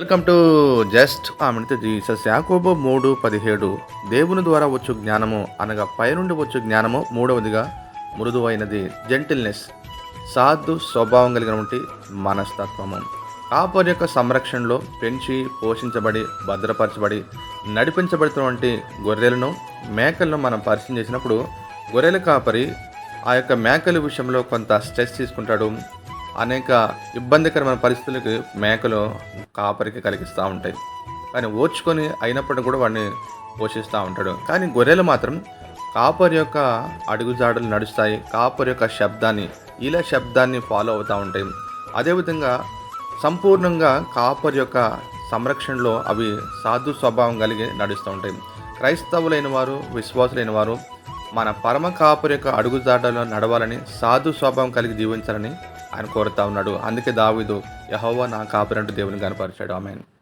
Welcome to just ఆమె Jesus యాకోబో మూడు పదిహేడు. దేవుని ద్వారా వచ్చు జ్ఞానము అనగా పైనుండి వచ్చు జ్ఞానము మూడవదిగా మృదువైనది జెంటిల్నెస్ సాధు స్వభావం కలిగినటువంటి మనస్తత్వము. కాపర్ యొక్క సంరక్షణలో పెంచి పోషించబడి భద్రపరచబడి నడిపించబడుతున్నటువంటి గొర్రెలను మేకలను మనం పరిచయం చేసినప్పుడు గొర్రెల కాపరి ఆ యొక్క మేకల విషయంలో కొంత స్ట్రెస్ తీసుకుంటాడు. అనేక ఇబ్బందికరమైన పరిస్థితులకు మేకలు కాపరికి కలిగిస్తూ ఉంటాయి. కానీ ఓర్చుకొని అయినప్పటికీ కూడా వాడిని పోషిస్తూ ఉంటాడు. కానీ గొర్రెలు మాత్రం కాపర్ యొక్క అడుగుజాడలు నడుస్తాయి. కాపర్ యొక్క శబ్దాన్ని ఇలా శబ్దాన్ని ఫాలో అవుతూ ఉంటాయి. అదేవిధంగా సంపూర్ణంగా కాపర్ యొక్క సంరక్షణలో అవి సాధు స్వభావం కలిగి నడుస్తూ ఉంటాయి. క్రైస్తవులైన వారు విశ్వాసులైన వారు మన పరమ కాపరి యొక్క అడుగుజాడలో నడవాలని సాధు స్వభావం కలిగి జీవించాలని ఆయన కోరుతా ఉన్నాడు. అందుకే దావీదు యహోవా నా కాపురంటూ దేవుని కనపరిచాడు ఆమెను.